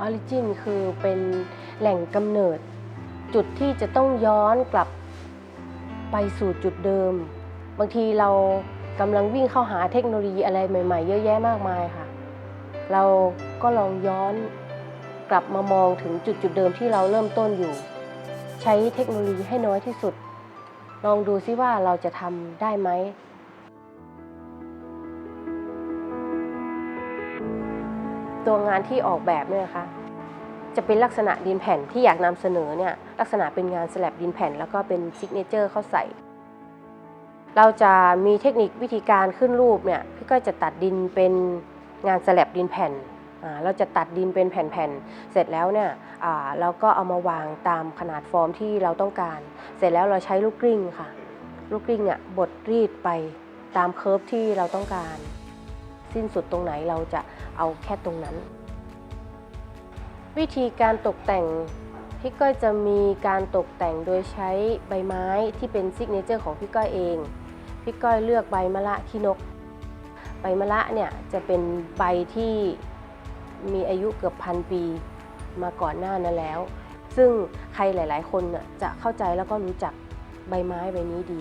ออริจินคือเป็นแหล่งกำเนิด จุดที่จะต้องย้อนกลับไปสู่จุดเดิม บางทีเรากำลังวิ่งเข้าหาเทคโนโลยีอะไรใหม่ ๆ เยอะแยะมากมายค่ะ เราก็ลองย้อนกลับมามองถึงจุดจุดเดิมที่เราเริ่มต้นอยู่ ใช้เทคโนโลยีให้น้อยที่สุด ลองดูซิว่าเราจะทำได้ไหม ตัวงานที่ออกแบบเนี่ยนะคะจะเป็นลักษณะดินแผ่นที่อยากนำเสนอเนี่ยลักษณะเป็นงานสลับดินแผ่น แล้วก็เป็นซิกเนเจอร์เข้าใส่ เราจะมีเทคนิควิธีการขึ้นรูปเนี่ยพี่ก็จะตัดดินเป็นงานสลับดินแผ่นเราจะตัดดินเป็นแผ่นๆ เสร็จแล้วเนี่ยเราก็เอามาวางตามขนาดฟอร์มที่เราต้องการ เสร็จแล้วเราใช้ลูกกลิ้งค่ะ ลูกกลิ้งอะบดรีดไปตามเคิร์ฟที่เราต้องการ สิ้นสุดตรงไหนเราจะเอาแค่ตรงนั้น วิธีการตกแต่งพี่ก้อยจะมีการตกแต่งโดยใช้ใบไม้ที่เป็นซิกเนเจอร์ของพี่ก้อยเอง พี่ก้อยเลือกใบมะละขี้นก ใบมะละเนี่ยจะเป็นใบที่มีอายุเกือบพันปีมาก่อนหน้านั้นแล้ว ซึ่งใครหลาย ๆ คนจะเข้าใจแล้วก็รู้จักใบไม้ใบนี้ดี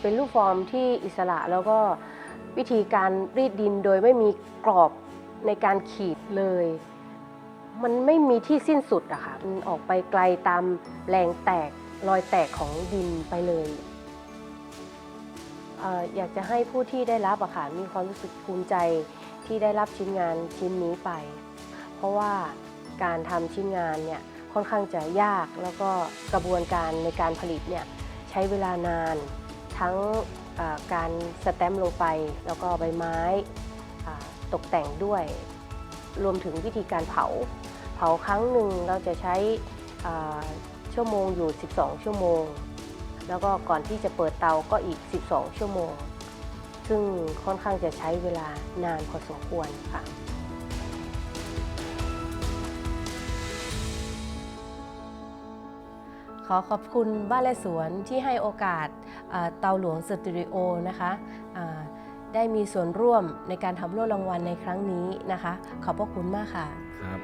เป็นรูปฟอร์มที่อิสระแล้วก็ วิธีการรีดดินโดยไม่มีกรอบในการขีดเลย มันไม่มีที่สิ้นสุดอะค่ะมันออกไปไกลตามแรงแตกรอยแตกของดินไปเลยเอออยากจะให้ผู้ที่ได้รับอะค่ะมีความรู้สึกภูมิใจที่ได้รับชิ้นงานชิ้นนี้ไป เพราะว่าการทำชิ้นงานเนี่ยค่อนข้างจะยากแล้วก็กระบวนการในการผลิตเนี่ยใช้เวลานานทั้ง การสแตมป์ลงไป แล้วก็ใบไม้ตกแต่งด้วย รวมถึงวิธีการเผา เผาครั้งหนึ่งเราจะใช้ชั่วโมงอยู่ 12 ชั่วโมง แล้วก็ก่อนที่จะเปิดเตาก็อีก 12 ชั่วโมง ซึ่งค่อนข้างจะใช้เวลานานพอสมควรค่ะ ขอขอบคุณบ้านและสวนที่ให้โอกาสเตาหลวงสตูดิโอนะคะได้มีส่วนร่วมในการทำโล่รางวัลในครั้งนี้นะคะ ขอบพระคุณมากค่ะครับ